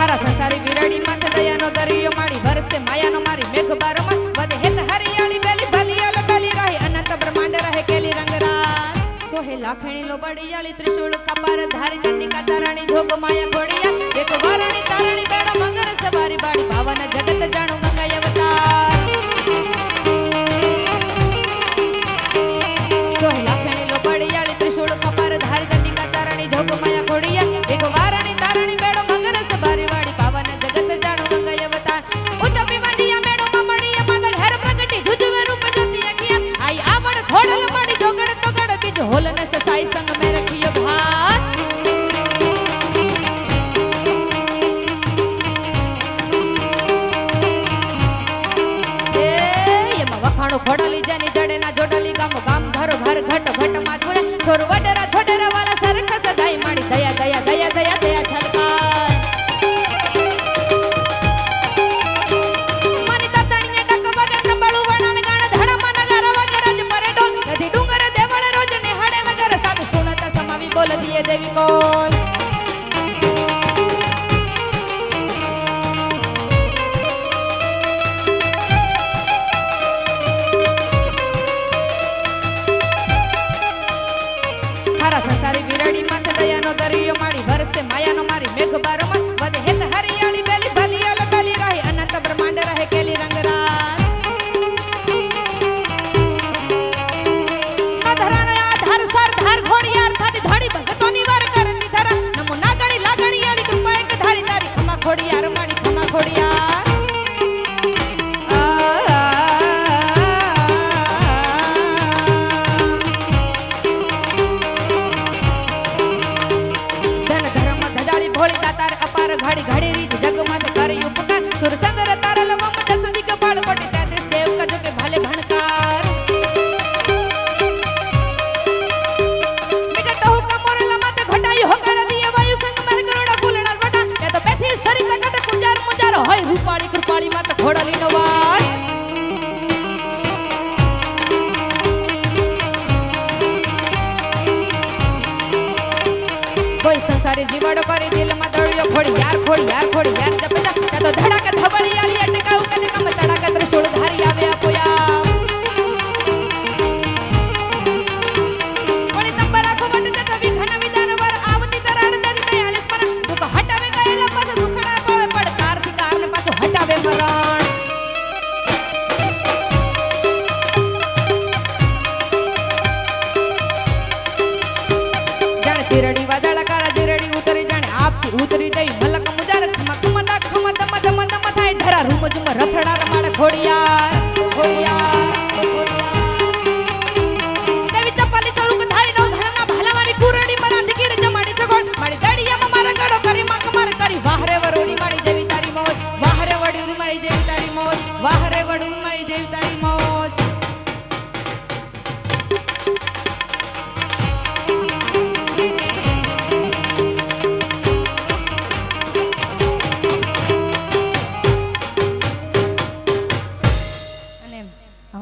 મારા સંસારી વિરડી માથે દયાનો દરિયો માડી વરસે માયાનો મારી મેઘ બારમાં વધે હેત હરિયાળી બેલી ભલી બેલી રહે, અનંત બ્રહ્માંડ રહે કેલી રંગરા સોહે લાખણી લો બડિયાળી ત્રિશુળ કપાર ધારી, ચંડિકા તારણી જોગ માયા ઘોડિયા. એક વારણી તારણી બેડા મગર સવારી બાડી ભાવન જગત જાણો ગંગા અવતાર. મે ભાત ખોડાલી જાની જડે ના જોડલી ગામ ગામ ધરો ઘર ઘટ ઘટમાં જોડે છોર વડેરા છોડેરા વાલા દિયે દેવી કોલ મારા સંસારી વિરડી માથે દયાનો દરિયો માડી વરસે માયાનો મારી મેઘ બારમાં વધે કરી ઉપકાર. સુરચંદ્ર તારલ વમ દસ દિગ બાળ કોટી તેત્રીસ દેવ કજો કે ભાલે ભણકાર. બેટા ટહુ કમોરલા માતે ઘટાઈ હો કર દિયે વાયુ સંગ મર કરોડા ફૂલડા વટા તે તો બેઠી સરિતા ઘટ કુંજાર મુંજાર હોય રૂપાળી કૃપાળી માત ઘોડલી નો વાસ. કોઈ સંસારી જીવાડો કરી દિલમાં દળિયો ખોડી, યાર ખોડી યાર ખોડી, યાર ત્યાં તો ધડાક, ધબળી આળી અટકાવ કલે કમ તડાક ત્રિશૂળ ધારી આવે આપોયા ઓળી તંબર આખો વટ જતો વિઘન વિધાન વર આવતી તરાડ દરી મરણ. ચીરડી વાદળા ઉતરી દઈ મલક મુજાર, ખમક, ખમતા ખમા દમ દમ દમ થાય. ધરા રૂમ જુમ રથડા રમાડ ઘોડિયાર ખોડિયાર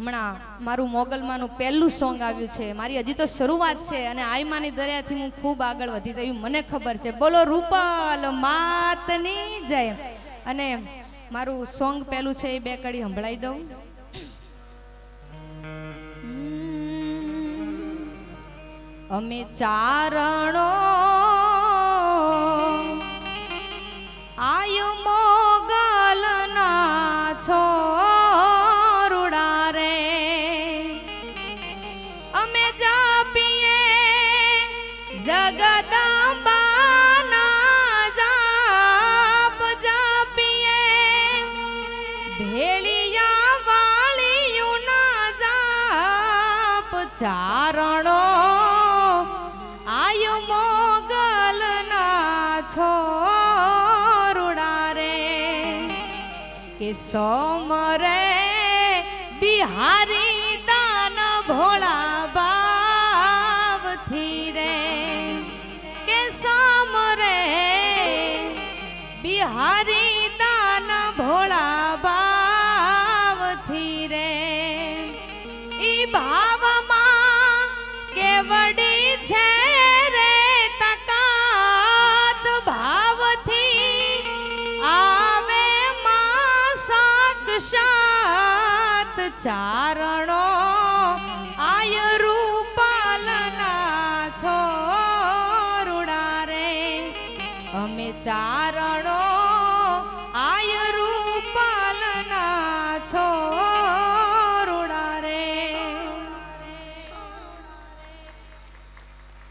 હમણાં મારું મોગલમાંનું પહેલું સોંગ આવ્યું છે. મારી હજી તો શરૂઆત છે અને આઈમાની દરિયાથી હું ખૂબ આગળ વધી જઈ. મને ખબર છે. બોલો રૂપલ માતની જય. અને મારું સોંગ પહેલું છે એ બે કડી સંભળાઈ દઉં. અમે ચારણો ચારણો આયુ મોગલના છોરુડા રે. કે સોમરે બિહારી દાન ભોળા ભાવથી રે. કે સોમરે બિહારી દાન ભોળા ભાવથી રે. ઈ ભાવમાં વડી છે તકાત ભાવથી. આવે માં સાક્ષાત ચારણો આયરૂ